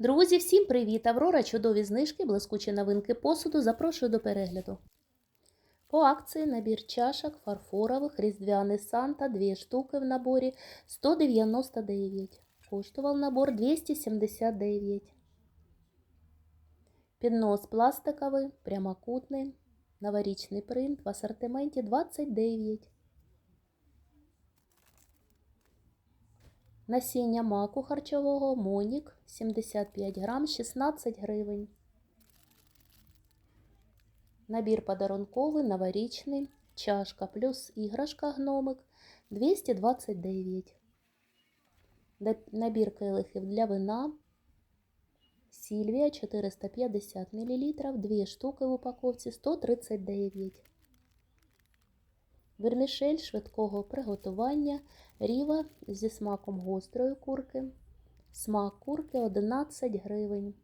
Друзі, всім привіт! Аврора, чудові знижки, блискучі новинки посуду. Запрошую до перегляду. По акції набір чашок фарфорових, різдвяний Санта, 2 штуки в наборі 199. Коштував набор 279. Піднос пластиковий, прямокутний, новорічний принт в асортименті 29. Насіння маку харчового Монік 75 грам 16 гривень. Набір подарунковий новорічний. Чашка плюс іграшка гномик 229. Набір келихів для вина. Сільвія 450 мл, 2 штуки в упаковці 139. Вермішель швидкого приготування, ріва зі смаком гострої курки. Смак курки 11 гривень.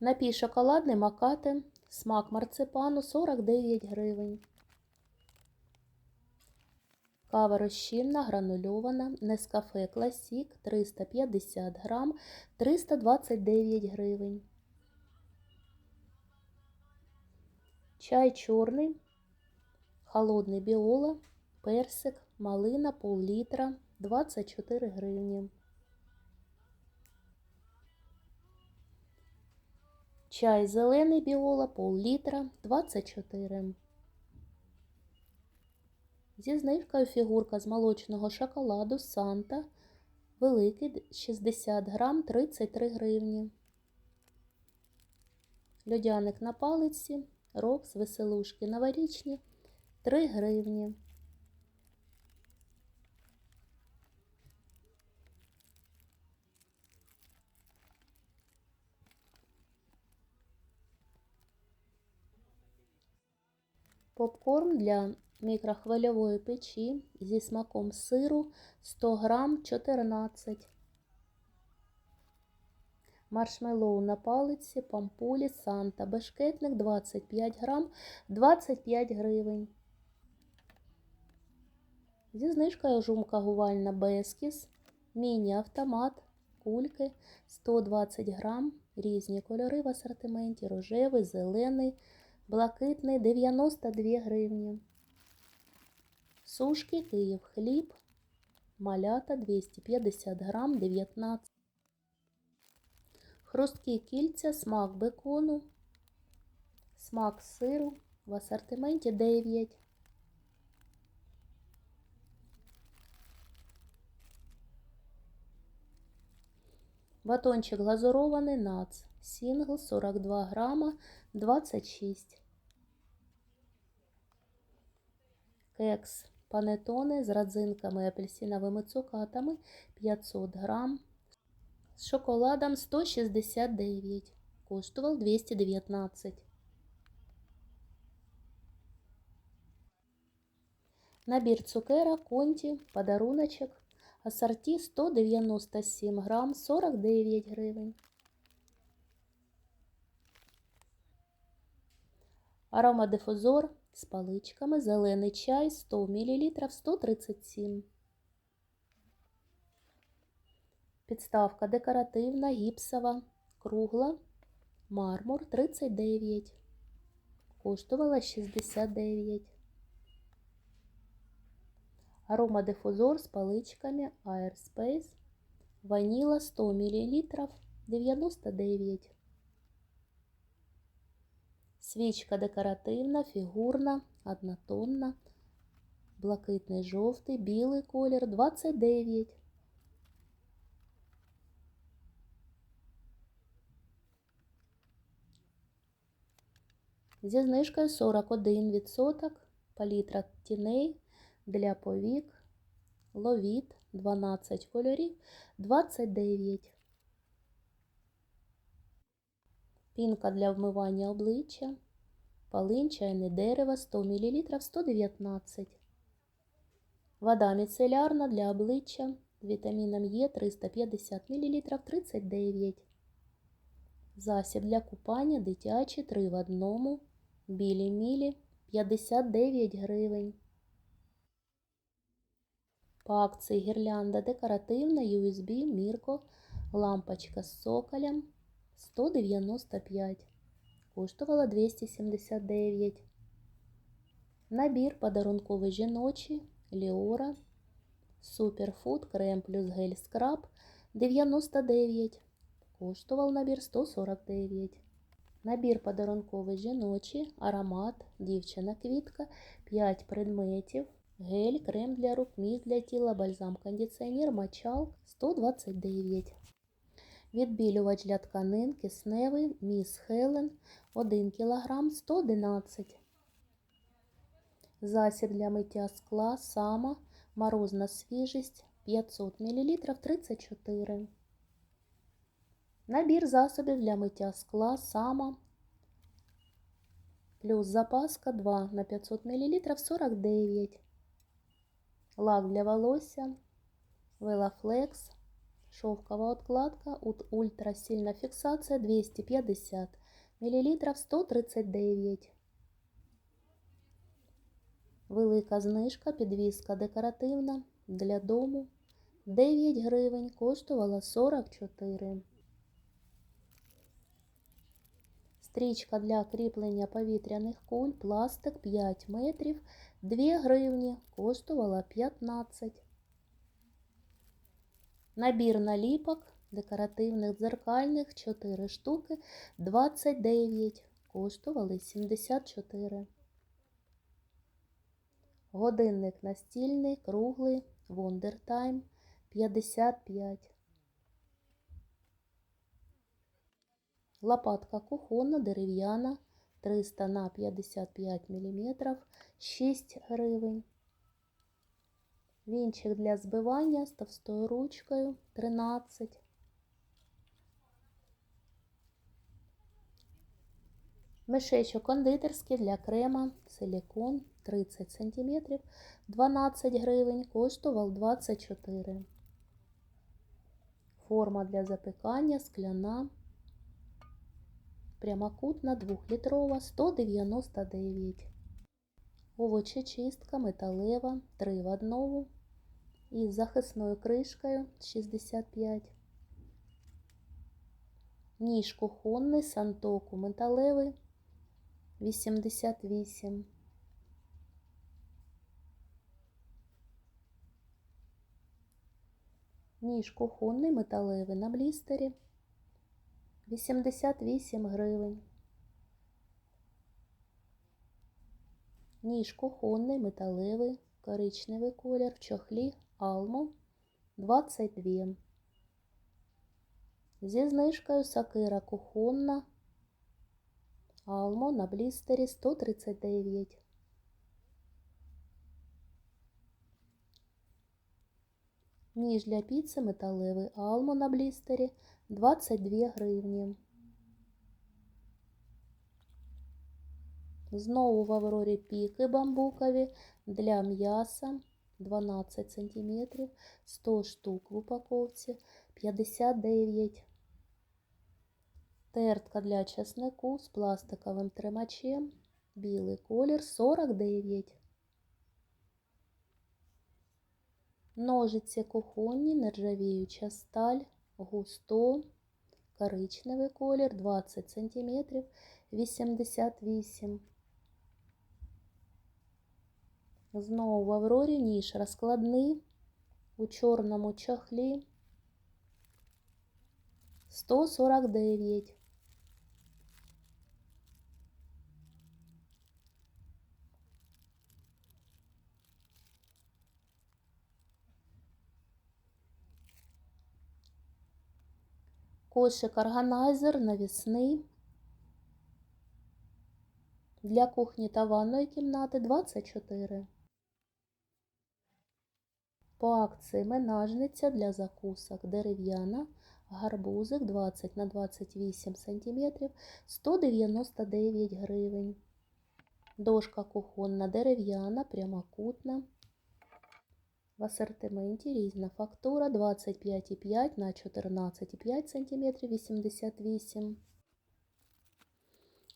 Напій шоколадний макати, смак марципану 49 гривень. Кава розчинна, гранульована, Нескафе Класік 350 грам 329 гривень. Чай чорний, холодний біола, персик, малина пол-літра 24 гривні. Чай зелений біола пол-літра 24. Зі знижкою фігурка з молочного шоколаду Санта великий 60 грам 33 гривні. Льодяник на палиці Рокс, веселушки новорічні 3 гривні. Попкорн для мікрохвильової печі зі смаком сиру 100 грам 14. Маршмеллоу на палиці, пампулі, Санта, бешкетник 25 грам 25 гривень. Зі знижкою жумка гувальна Бескіс, міні-автомат, кульки 120 грам, різні кольори в асортименті, рожевий, зелений, блакитний 92 гривні. Сушки Київ хліб, малята 250 грам 19 Хрусткі кільця, смак бекону, смак сиру в асортименті 9. Батончик глазурований нац. Сінгл 42 грама 26. Кекс панетони з родзинками і апельсиновими цукатами 500 грам. З шоколадом 169. Коштував 219. Набір цукера, конті, подаруночок. Асорті 197 грам 49 гривень. Аромадифузор з паличками, зелений чай 100 мл 137 Підставка декоративна, гіпсова, кругла, мармур 39. Коштувала 69. Аромадифузор з паличками Airspace. Ваніла 100 мл 99. Свічка декоративна, фігурна, однотонна, блакитний жовтий, білий колір 29. Зі знижкою 41%, палітра тіней для повік, ловіт 12 кольорів 29. Пінка для вмивання обличчя, полин, чайне дерево 100 мл 119. Вода міцелярна для обличчя вітаміном Е 350 мл 39. Засіб для купання дитячий 3 в одному, білі мілі 59 гривень. По акції гірлянда декоративна USB Мірко лампочка з соколем 195. Коштувала 279. Набір подарунковий жіночий Ліора Суперфуд крем плюс гель скраб 99. Коштував набір 149. Набір подарунковий жіночий, аромат, дівчина квітка, 5 предметів, гель, крем для рук, міст для тіла, бальзам, кондиціонер, мочал 129. Відбілювач для тканин кисневий, міс Хелен 1 кг 111. Засіб для миття скла, сама, морозна свіжість 500 мл 34. Набір засобів для миття скла, сама, плюс запаска 2 на 500 мл 49. Лак для волосся, Велафлекс, шовкова откладка, ультрасильна фіксація 250 мл 139. Велика знижка, підвіска декоративна для дому 9 гривень, коштувала 44. Стрічка для кріплення повітряних куль, пластик 5 метрів, 2 гривні, коштувала 15. Набір наліпок декоративних дзеркальних 4 штуки 29, коштували 74. Годинник настільний, круглий, Time 55. Лопатка кухонна, дерев'яна 300 на 55 мм 6 гривень. Вінчик для збивання з товстою ручкою 13. Мишечок кондитерський для крема силікон 30 см 12 гривень, коштував 24. Форма для запікання скляна прямокутна 2-літрова 199. Овочечистка металева 3 в одному із захисною кришкою 65. Ніж кухонний сантоку металевий 88. Ніж кухонний металевий на блістері 88 гривень. Ніж кухонний металевий коричневий колір в чохлі Алмо 22. Зі знижкою сакира кухонна Алмо на блістері 139. Ніж для піци металевий Алмо на блістері 22 гривні. Знову в Аврорі піки бамбукові для м'яса 12 см, 100 штук в упаковці 59 Тертка для часнику з пластиковим тримачем, білий колір 49. Ножиці кухонні, нержавіюча сталь, густо, коричневий колір 20 см 88. Знову в Аврорі ніж розкладний у чорному чохлі 149. Кошик органайзер навісний для кухні та ванної кімнати 24. По акції менажниця для закусок. Дерев'яна, гарбузик 20 на 28 см 199 гривень. Дошка кухонна. Дерев'яна, прямокутна. В асортименті різна фактура. 25,5 на 14,5 см 88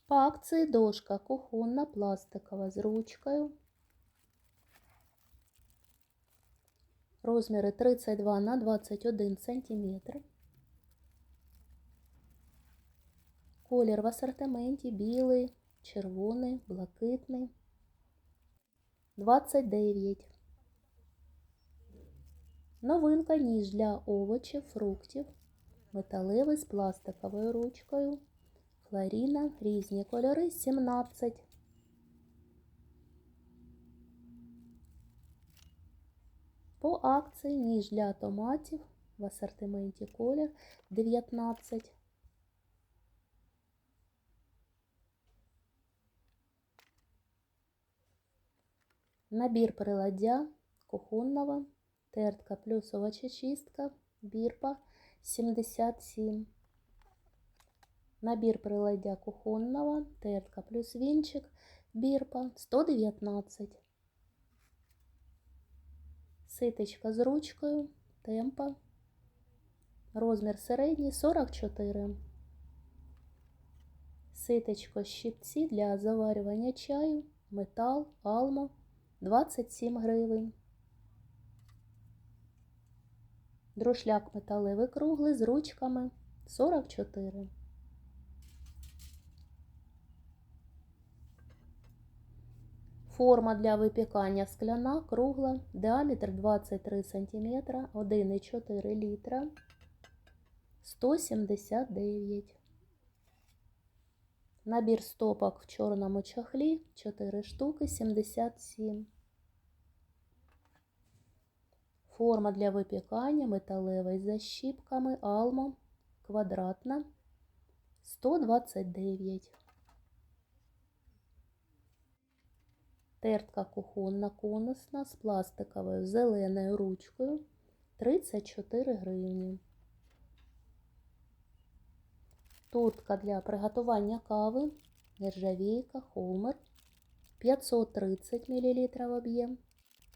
По акції дошка кухонна, пластикова з ручкою. Розміри 32 на 21 см. Колір в асортименті білий, червоний, блакитний. 29. Новинка ніж для овочів, фруктів. Металевий з пластиковою ручкою. Флоріна, різні кольори 17. По акції ніж для томатів в асортименті колір 19. Набір приладдя кухонного, тертка плюс овочечистка, бірпа 77. Набір приладдя кухонного, тертка плюс вінчик, бірпа 119. Ситочка з ручкою, темпа. Розмір середній 44. Ситочко щипці для заварювання чаю, метал, алма 27 гривень. Друшляк металевий круглий з ручками 44. Форма для випікання скляна, кругла, діаметр 23 см, 1,4 літра, 179. Набір стопок в чорному чохлі 4 штуки 77. Форма для випікання металева із защіпками Alma квадратна 129. Тертка кухонна конусна з пластиковою зеленою ручкою 34 гривні. Туртка для приготування кави, нержавійка, холмер 530 мл об'єм,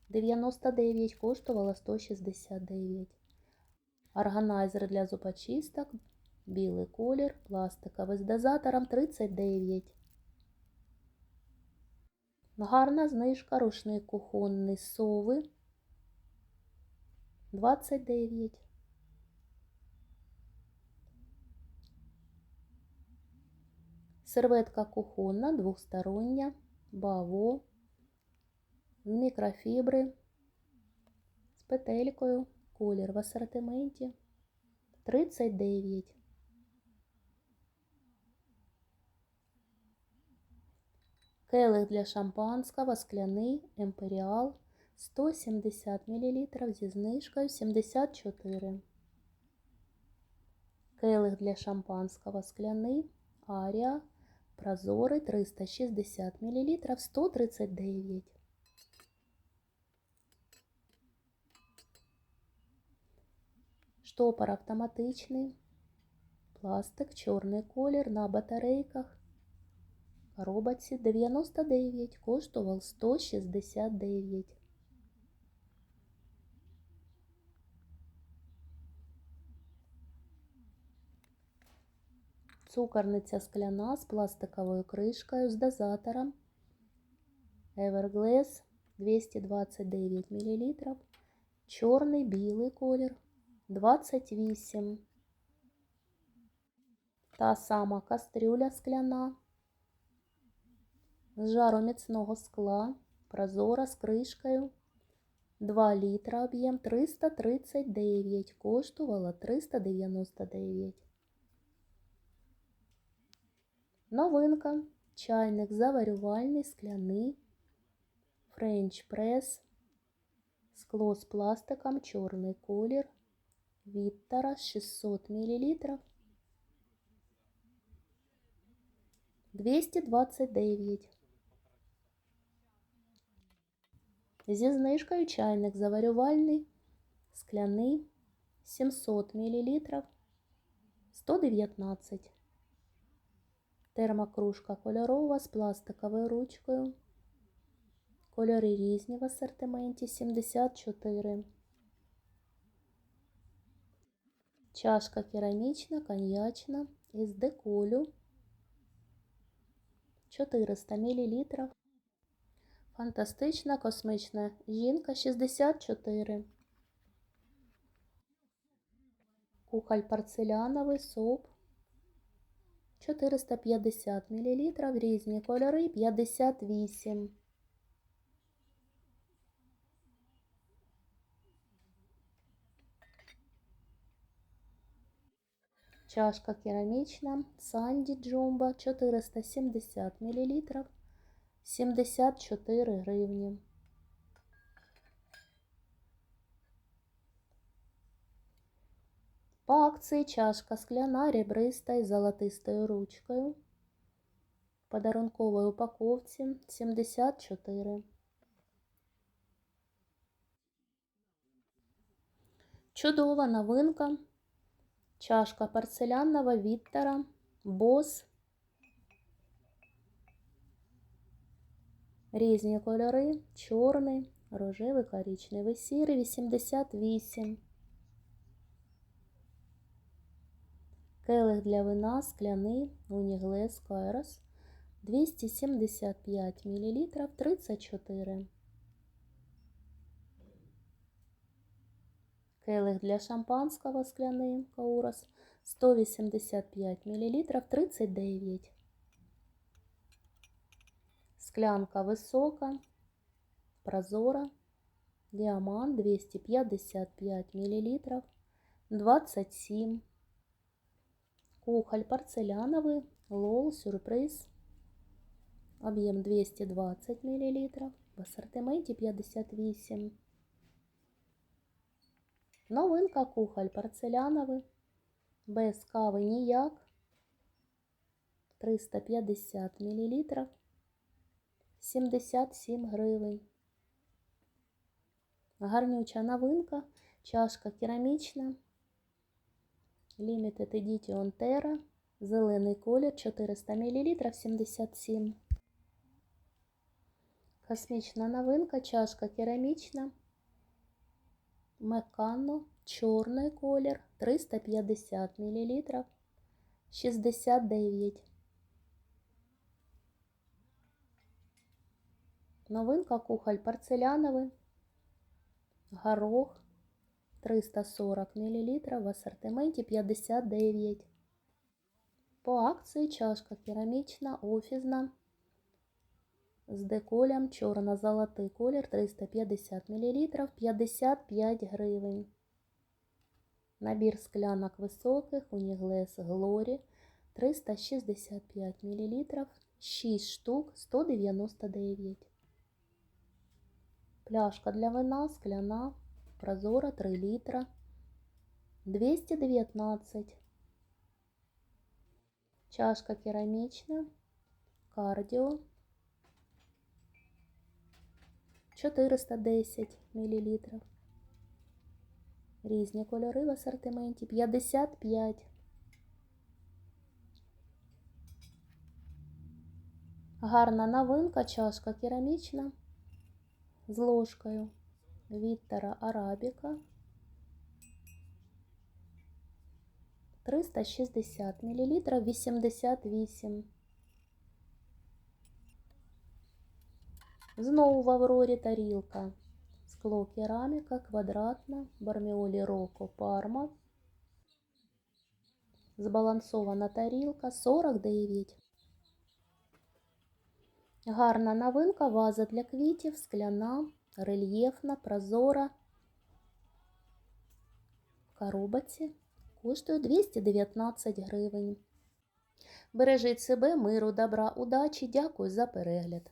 99 коштувала 169. Органайзер для зубочисток, білий колір, пластиковий з дозатором 39. Гарна знижка рушник кухонний сови 29. Серветка кухонна, двохстороння, баво, з мікрофібри, з петелькою, колір в асортименті 39. Келих для шампанського скляний Емперіал 170 мл зі знижкою 74. Келих для шампанського скляний Аріа Прозорий 360 мл 139. Штопор автоматичний. Пластик, чорний колір на батарейках. Коробці 99, коштував 169. Цукорниця скляна з пластиковою кришкою з дозатором. Everglass 229 мл. Чорний білий колір 28. Та сама кастрюля скляна з жароміцного скла, прозора з кришкою. 2 літра об'єм 339, коштувала 399. Новинка. Чайник заварювальний, скляний, френч прес, скло з пластиком, чорний колір, Віттера 600 мл. 229. Зі знижкою чайник заварювальний, скляний 700 мл 119. Термокружка кольорова з пластиковою ручкою. Кольори різні в асортименті 74. Чашка керамічна, коньячна із деколю 400 мл. Фантастична космична жінка 64. Кухоль порцеляновий, соп 450 мл, різні кольори 58. Чашка керамічна Санді Джумба 470 мл, 74 гривні. По акції чашка скляна ребриста із золотистою ручкою. В подарунковій упаковці 74. Чудова новинка. Чашка порцелянного Віттера Бос. Різні кольори, чорний, рожевий, коричневий, сірий, 88. Келих для вина скляний Уніглес Кайрос 275 мл 34. Келих для шампанського скляний Каурос 185 мл 39. Склянка висока, прозора, діамант 255 мл 27. Кухоль порцеляновый, лол, сюрприз. Объем 220 мл. В ассортименті 58. Новинка кухоль порцеляновий. Без кави ніяк. 350 мл. 77 гривень. Гарнюча новинка. Чашка керамічна. Limited Edition Terra. Зелений колір 400 мл 77. Космічна новинка, чашка керамічна. Мекано, чорний колір 350 мл 69. Новинка кухоль порцеляновий. Горох 340 мл в ассортименті 59. По акції чашка керамічна, офісна. З деколем чорно-золотий колір 350 мл 55 гривень. Набір склянок високих Уніглес Глорі 365 мл 6 штук 199. Пляшка для вина скляна прозора 3 літра 219. Чашка керамічна, кардіо 410 мл. Різні кольори в асортименті 55. Гарна новинка, чашка керамічна з ложкою. Віттера Арабіка 360 мл 88. Знову в Аврорі тарілка. Скло кераміка квадратна, барміолі Роко Парма. Збалансована тарілка 49. Гарна новинка, ваза для квітів, скляна рельєфна, прозора. В коробці коштує 219 гривень. Бережіть себе, миру, добра, удачі. Дякую за перегляд.